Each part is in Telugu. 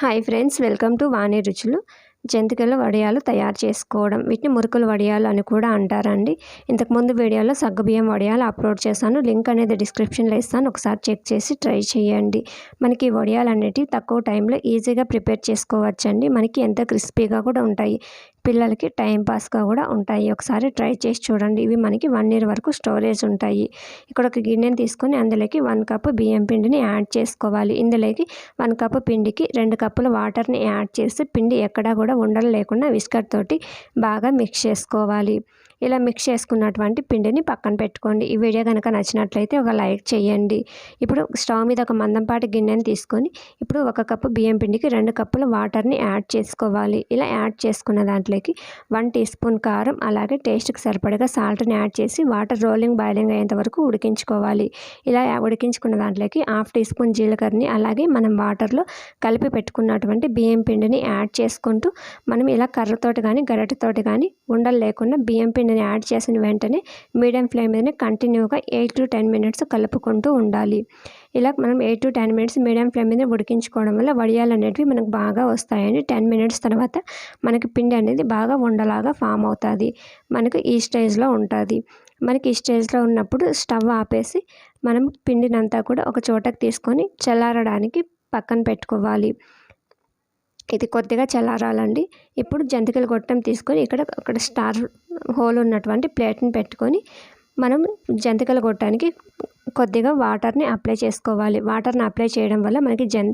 Hi friends welcome to Vani రుచులు జంతికల వడియాలు తయారు చేసుకోవడం. వీటిని మురుకుల వడియాలు అని కూడా అంటారండి. ఇంతకుముందు వీడియోలో సగ్గుబియ్యం వడియాలు అప్లోడ్ చేశాను. లింక్ అనేది డిస్క్రిప్షన్లో ఇస్తాను. ఒకసారి చెక్ చేసి ట్రై చేయండి. మనకి ఈ వడియాలు అనేటివి తక్కువ టైంలో ఈజీగా ప్రిపేర్ చేసుకోవచ్చండి. మనకి ఎంత క్రిస్పీగా కూడా ఉంటాయి. పిల్లలకి టైంపాస్గా కూడా ఉంటాయి. ఒకసారి ట్రై చేసి చూడండి. ఇవి మనకి వన్ ఇయర్ వరకు స్టోరేజ్ ఉంటాయి. ఇక్కడ ఒక గిన్నెని తీసుకొని అందులోకి వన్ కప్ బియ్యం పిండిని యాడ్ చేసుకోవాలి. ఇందులోకి వన్ కప్ పిండికి రెండు కప్పుల వాటర్ని యాడ్ చేసి పిండి ఎక్కడా కూడా ఉండలు లేకుండా విస్కర్ తోటి బాగా మిక్స్ చేసుకోవాలి. ఇలా మిక్స్ చేసుకున్నటువంటి పిండిని పక్కన పెట్టుకోండి. ఈ వీడియో కనుక నచ్చినట్లయితే ఒక లైక్ చేయండి. ఇప్పుడు స్టవ్ మీద ఒక మందంపాటి గిన్నెని తీసుకొని ఇప్పుడు ఒక కప్పు బియ్యం పిండికి రెండు కప్పుల వాటర్ని యాడ్ చేసుకోవాలి. ఇలా యాడ్ చేసుకున్న దాంట్లోకి వన్ టీ స్పూన్ కారం అలాగే టేస్ట్కి సరిపడగా సాల్ట్ని యాడ్ చేసి వాటర్ రోలింగ్ బాయిలింగ్ అయ్యేంత వరకు ఉడికించుకోవాలి. ఇలా ఉడికించుకున్న దాంట్లోకి హాఫ్ టీ స్పూన్ జీలకర్రని అలాగే మనం వాటర్లో కలిపి పెట్టుకున్నటువంటి బియ్యం పిండిని యాడ్ చేసుకుంటూ మనం ఇలా కర్రతోటి కానీ గరటితోటి కానీ ఉండలు లేకుండా బియ్యం పిండి నేను యాడ్ చేసిన వెంటనే మీడియం ఫ్లేమ్ మీదనే కంటిన్యూగా ఎయిట్ టు టెన్ మినిట్స్ కలుపుకుంటూ ఉండాలి. ఇలా మనం eight to ten minutes medium flame మీద ఉడికించుకోవడం వల్ల వడియాలు అనేటివి మనకు బాగా వస్తాయండి. టెన్ మినిట్స్ తర్వాత మనకి పిండి అనేది బాగా ఉండలాగా ఫామ్ అవుతుంది. మనకు ఈ స్టేజ్లో ఉంటుంది. మనకి ఈ స్టేజ్లో ఉన్నప్పుడు స్టవ్ ఆపేసి మనం పిండినంతా కూడా ఒక చోటకి తీసుకొని చల్లారడానికి పక్కన పెట్టుకోవాలి. ఇది కొద్దిగా చల్లారాలండి. ఇప్పుడు జంతికలు గొట్టం తీసుకొని ఇక్కడ అక్కడ స్టార్ హోల్ ఉన్నటువంటి ప్లేట్ని పెట్టుకొని మనం జంతికల గొట్టానికి కొద్దిగా వాటర్ని అప్లై చేసుకోవాలి. వాటర్ని అప్లై చేయడం వల్ల మనకి జన్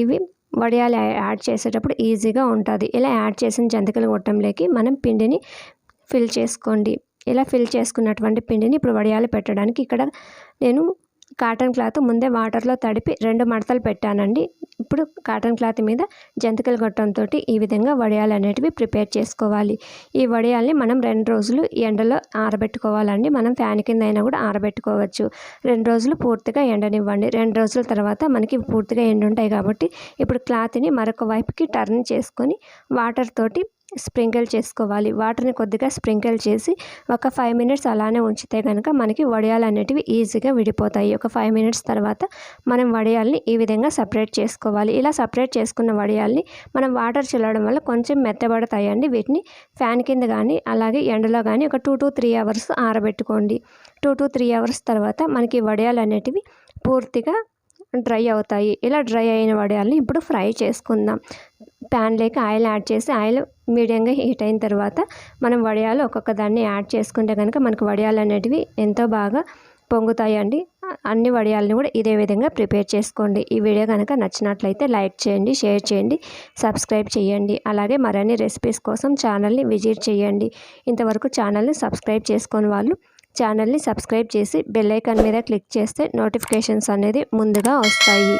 ఇవి వడియాలు యాడ్ చేసేటప్పుడు ఈజీగా ఉంటుంది. ఇలా యాడ్ చేసిన జంతికలు గొట్టంలోకి మనం పిండిని ఫిల్ చేసుకోండి. ఇలా ఫిల్ చేసుకున్నటువంటి పిండిని ఇప్పుడు వడియాలు పెట్టడానికి ఇక్కడ నేను కాటన్ క్లాత్ ముందే వాటర్లో తడిపి రెండు మడతలు పెట్టానండి. ఇప్పుడు కాటన్ క్లాత్ మీద జంతికలు గొట్టంతో ఈ విధంగా వడియాలు అనేటివి ప్రిపేర్ చేసుకోవాలి. ఈ వడియాల్ని మనం రెండు రోజులు ఎండలో ఆరబెట్టుకోవాలండి. మనం ఫ్యాన్ కింద అయినా కూడా ఆరబెట్టుకోవచ్చు. రెండు రోజులు పూర్తిగా ఎండనివ్వండి. రెండు రోజుల తర్వాత మనకి పూర్తిగా ఎండుంటాయి కాబట్టి ఇప్పుడు క్లాత్ని మరొక వైపుకి టర్న్ చేసుకొని వాటర్ తోటి స్ప్రింకిల్ చేసుకోవాలి. వాటర్ని కొద్దిగా స్ప్రింకిల్ చేసి ఒక ఫైవ్ మినిట్స్ అలానే ఉంచితే కనుక మనకి వడియాలు అనేటివి ఈజీగా విడిపోతాయి. ఒక ఫైవ్ మినిట్స్ తర్వాత మనం వడియాల్ని ఈ విధంగా సపరేట్ చేసుకోవాలి. ఇలా సపరేట్ చేసుకున్న వడియాల్ని మనం వాటర్ చల్లడం వల్ల కొంచెం మెత్తబడతాయండి. వీటిని ఫ్యాన్ కింద కానీ అలాగే ఎండలో కానీ ఒక టూ టు త్రీ అవర్స్ ఆరబెట్టుకోండి. టూ టు త్రీ అవర్స్ తర్వాత మనకి వడియాలు అనేటివి పూర్తిగా డ్రై అవుతాయి. ఇలా డ్రై అయిన వడియాల్ని ఇప్పుడు ఫ్రై చేసుకుందాం. ప్యాన్లోకి ఆయిల్ యాడ్ చేసి ఆయిల్ మీడియంగా హీట్ అయిన తర్వాత మనం వడియాలు ఒక్కొక్క దాన్ని యాడ్ చేసుకుంటే కనుక మనకు వడియాలు అనేటివి ఎంతో బాగా పొంగుతాయండి. అన్ని వడియాలని కూడా ఇదే విధంగా ప్రిపేర్ చేసుకోండి. ఈ వీడియో కనుక నచ్చినట్లయితే లైక్ చేయండి షేర్ చేయండి సబ్స్క్రైబ్ చేయండి. అలాగే మరిన్ని రెసిపీస్ కోసం ఛానల్ని విజిట్ చేయండి. ఇంతవరకు ఛానల్ని సబ్స్క్రైబ్ చేసుకుని వాళ్ళు ఛానల్ని సబ్స్క్రైబ్ చేసి బెల్ ఐకాన్ మీద క్లిక్ చేస్తే నోటిఫికేషన్స్ అనేది ముందుగా వస్తాయి.